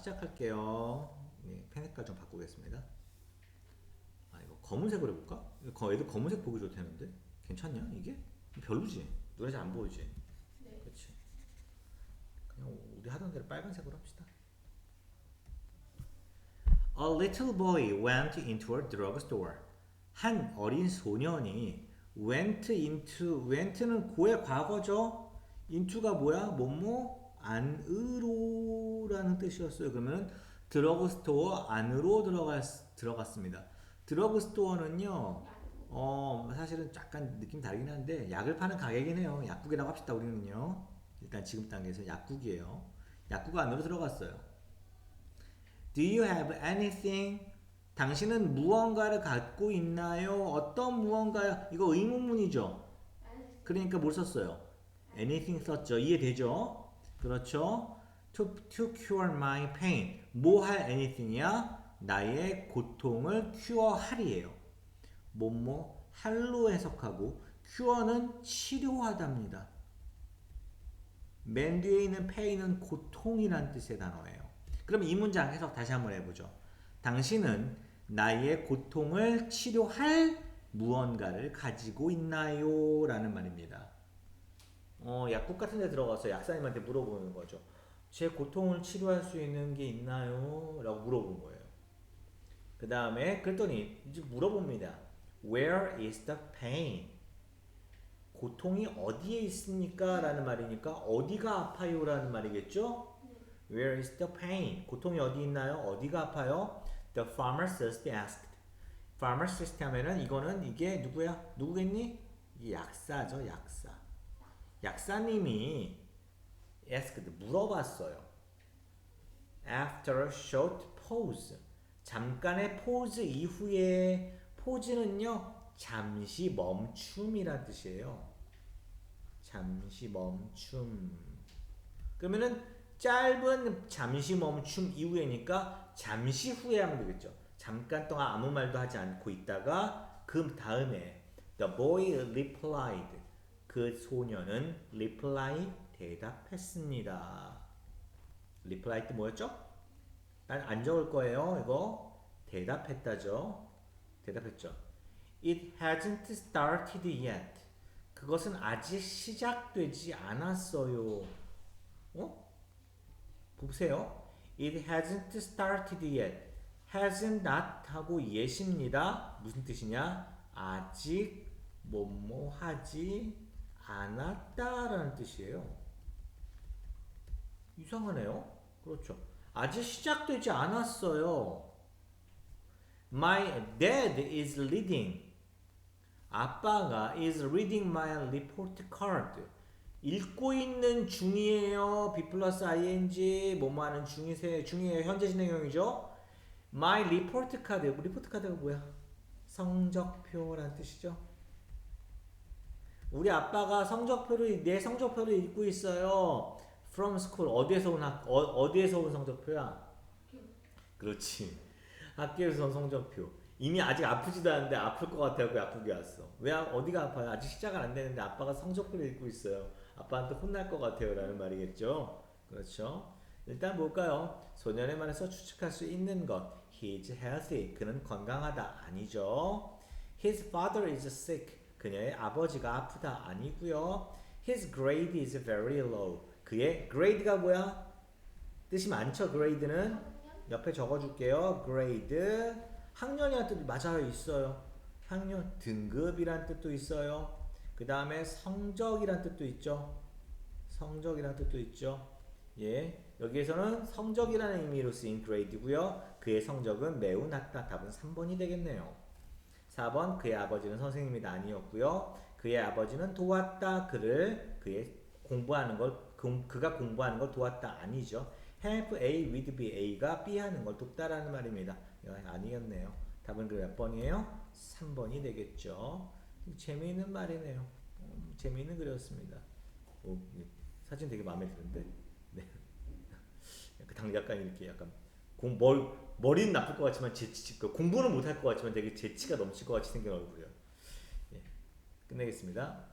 시작할게요. 예, 펜 색깔 좀 바꾸겠습니다. 아 이거 검은색으로 해볼까? 거- 애들 검은색 보기 좋다는데 괜찮냐 이게? 별로지? 눈에 잘 안 보이지? 네. 그렇지. 그냥 우리 하던 대로 빨간색으로 합시다. A little boy went into a drugstore. 한 어린 소년이 went into went는 고의 과거죠. into가 뭐야? 뭐뭐 안으로라는 뜻이었어요. 그러면 드러그 스토어 안으로 들어갔 들어갔습니다. 드러그 스토어는요. 어 사실은 약간 느낌 다르긴 한데 약을 파는 가게긴 해요. 약국이라고 합시다 우리는요. 일단 지금 단계에서 약국이에요. 약국 안으로 들어갔어요. Do you have anything? 당신은 무언가를 갖고 있나요? 어떤 무언가요? 이거 의문문이죠. 그러니까 뭘 썼어요? anything 썼죠. 이해되죠? 그렇죠? To, to cure my pain. 뭐 할 anything이야? 나의 고통을 cure 할이에요. 뭐뭐 할로 해석하고 cure는 치료하답니다. 맨 뒤에 있는 pain은 고통이란 뜻의 단어예요. 그럼 이 문장 해석 다시 한번 해보죠. 당신은 나의 고통을 치료할 무언가를 가지고 있나요? 라는 말입니다. 어, 약국 같은 데 들어가서 약사님한테 물어보는 거죠. 제 고통을 치료할 수 있는 게 있나요? 라고 물어본 거예요. 그 다음에 그랬더니 이제 물어봅니다. Where is the pain? 고통이 어디에 있습니까? 라는 말이니까 어디가 아파요? 라는 말이겠죠? Where is the pain? 고통이 어디 있나요? 어디가 아파요? The pharmacist asked. pharmacist 하면은 이거는 이게 누구야? 누구겠니? 약사죠, 약사. 약사님이 asked 물어봤어요. After a short pause. 잠깐의 pause 이후에 pause는요 잠시 멈춤이란 뜻이에요. 잠시 멈춤. 그러면은 짧은 잠시 멈춤 이후에니까 잠시 후에 하면 되겠죠. 잠깐 동안 아무 말도 하지 않고 있다가 그 다음에 the boy replied 그 소녀는 reply 대답했습니다. reply도 뭐였죠? 난 안 적을 거예요. 이거 대답했다죠. 대답했죠. It hasn't started yet. 그것은 아직 시작되지 않았어요. 어? 보세요. It hasn't started yet. hasn't not 하고 yet입니다. 무슨 뜻이냐? 아직 뭐뭐 하지 않았다라는 뜻이에요. 이상하네요. 그렇죠. 아직 시작되지 않았어요. My dad is reading. 아빠가 is reading my report card. 읽고 있는 중이에요. B 플러스 ing 뭐뭐 하는 중이세 중이에요. 현재 진행형이죠. My report card. 리포트 카드가 뭐야? 성적표란 뜻이죠. 우리 아빠가 성적표를 내 성적표를 읽고 있어요. From school 어디에서 온 학, 어, 어디에서 온 성적표야? 그렇지. 학교에서 온 성적표. 이미 아직 아프지도 않은데 아플 것 같아서 약국에 왔어. 왜 아- 어디가 아파요? 아직 시작은 안 되는데 아빠가 성적표를 읽고 있어요. 아빠한테 혼날 것 같아요라는 말이겠죠. 그렇죠. 일단 볼까요? 소년의 말에서 추측할 수 있는 것. He is healthy. 그는 건강하다. 아니죠. His father is sick. 그녀의 아버지가 아프다. 아니고요. His grade is very low. 그의 grade가 뭐야? 뜻이 많죠. grade는 옆에 적어줄게요. grade 학년이란 뜻 맞아요. 있어요. 학년 등급이란 뜻도 있어요. 그 다음에 성적이란 뜻도 있죠. 성적이란 뜻도 있죠. 예, 여기에서는 성적이라는 의미로 쓰인 grade고요. 그의 성적은 매우 낮다. 답은 3번이 되겠네요. 4번 그의 아버지는 선생님이 아니었고요. 그의 아버지는 도왔다. 그를 그의 공부하는 걸 공- 그가 공부하는 걸 도왔다 아니죠. help A with B A가 B 하는 걸 돕다라는 말입니다. 아니었네요. 답은 그 몇 번이에요? 3번이 되겠죠. 재미있는 말이네요. 음, 재미있는 글이었습니다. 오, 예. 사진 되게 마음에 드는데. 네. 약간 당 약간 이렇게 약간 공, 멀, 머리는 나쁠 것 같지만 재치 그 공부는 못할 것 같지만 되게 재치가 넘칠 것 같이 생긴 얼굴이에요. 예. 끝내겠습니다.